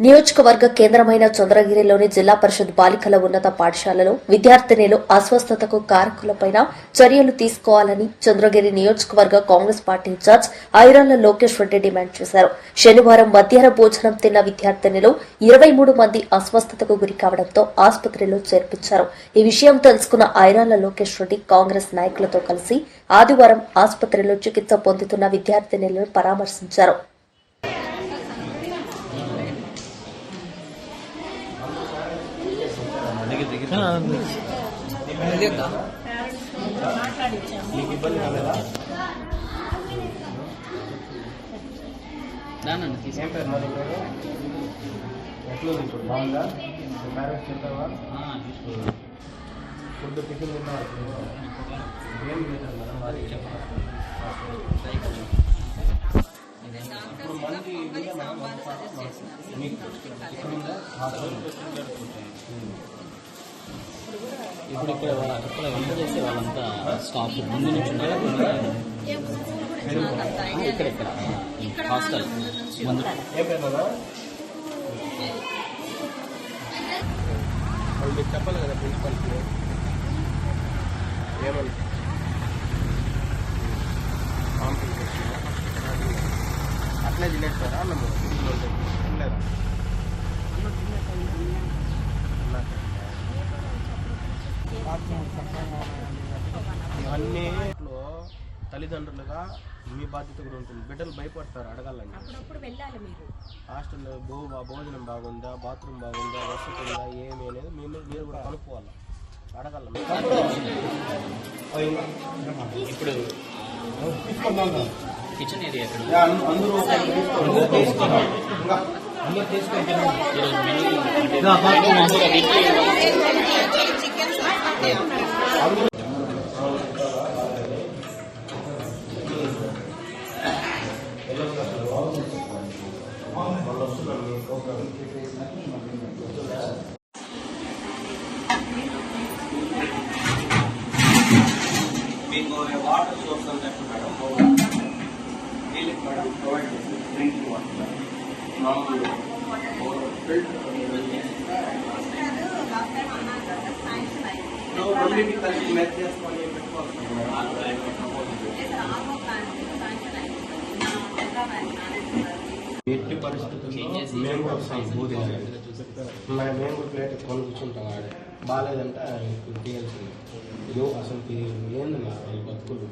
నియోజకవర్గ కేంద్రమైన చంద్రగిరిలోని జిల్లా పరిషత్ బాలికల ఉన్నత పాఠశాలలో విద్యార్థినిలు అస్వస్థతకు కారకులపైన చర్యలు తీసుకోవాలని చంద్రగిరి నియోజకవర్గ Congress party incharge Airala Lokesh Reddy demand చేశారు. శనివారం మధ్యాహ్న భోజనం తిన్న విద్యార్థినిలు ఇరవై మూడు మంది అస్వస్థతకు గురి కావడంతో ఆసుపత్రిలో చేర్పించారు. ఈ విషయం తెలుసుకున్న ఐరాల లోకేష్ రెడ్డి కాంగ్రెస్ నాయకులతో కలిసి ఆదివారం ఆసుపత్రిలో చికిత్స పొందుతున్న విద్యార్థినిలను పరామర్శించారు. నాన్న తీసి ఏం పేరు మరి పేరు? ఎట్లుంది ఇప్పుడు? బాగుందా? మీ పేరెంట్స్ చెప్పావా ఫుడ్ టిఫిన్ తిన్నావా ఏం తింటారు మేడం మరి ఇప్పుడు మంది ఇదే మేడం మంది పాప మీకు టిఫిన్ ఉందా? హాస్టల్ ఇప్పుడు ఇక్కడ వాళ్ళ- ఇక్కడ వంట చేసే వాళ్ళంతా స్టాఫ్ ముందు నుంచి ఇక్కడ ఇక్కడ. హాస్టల్. ముందు మీకు చెప్పాలి కదా ప్రిన్సిపల్కి. ఏమని? అట్లే తినేస్తారా? అన్నము. తినలేదా? ఇవన్నీ తల్లిదండ్రులుగా మీ బాధ్యత కూడా ఉంటుంది. బిడ్డలు భయపడతారు అడగాలని. భో భోజనం బాగుందా బాత్రూమ్ బాగుందా వసతి ఉందా ఏమి అనేది మేము మీరు కూడా కనుక్కోవాలి? అడగాల ఇప్పుడు కిచెన్ ఏరియా అందరూ మీకు వాటర్ సోర్స్ అంతా ఎక్కడ మేడం నీళ్ళకి మేడం ప్రొవైడ్ చేసి డ్రింకింగ్ వాటర్ మామూలు రెండింటికి కలిసి మెచ్ చేసుకొని పెట్టుకోవచ్చు ఎట్టి పరిస్థితుల్లో మేము కూడా వస్తాం బూది మేము కూడా ప్లేట్ కొని కూర్చుంటాం ఆడ. బాగాలేదంటే ఇప్పుడు తీయాల్సింది. ఇదో అసలు ఏంది నా ఈ బతుకులు?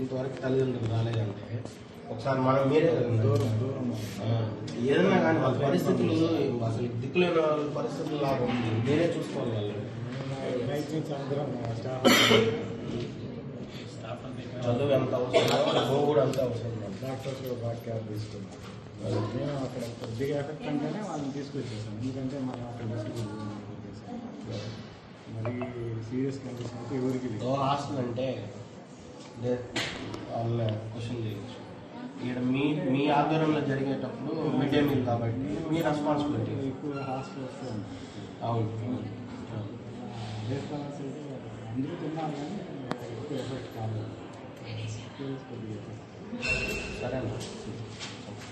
ఇంతవరకు తల్లిదండ్రులు రాలేదంటే ఒకసారి మనం మీరే దూరం దూరం ఏదన్నా కానీ వాళ్ళ పరిస్థితులు అసలు దిక్కులేని వాళ్ళ పరిస్థితులు లాగా ఉంది. మీరే చూసుకోవాలి వాళ్ళు చదువు ఎంత అవసరం గో కూడా అంత అవసరం డాక్టర్స్ కూడా బాగా కేర్ తీసుకున్నారు మేము అక్కడ కొద్దిగా ఎఫెక్ట్ అంటేనే వాళ్ళని తీసుకొచ్చేసాం ఎందుకంటే మనం అక్కడ తీసుకొచ్చేసాం మరి సీరియస్ కండిషన్ అయితే ఎవరికి లేదు. ఓ హాస్టల్ అంటే లే- వాళ్ళ క్వశ్చన్ చేయొచ్చు ఇక్కడ మీ మీ ఆధ్వర్యంలో జరిగేటప్పుడు మిడ్ డే మీల్ కాబట్టి మీ రెస్పాన్సిబిలిటీ ఎక్కువ హాస్టల్ వస్తూ అవును డే అయితే అందరూ తిన్నారు కానీ ఎక్కువ ఎఫెక్ట్ కాలేదు సరే అమ్మా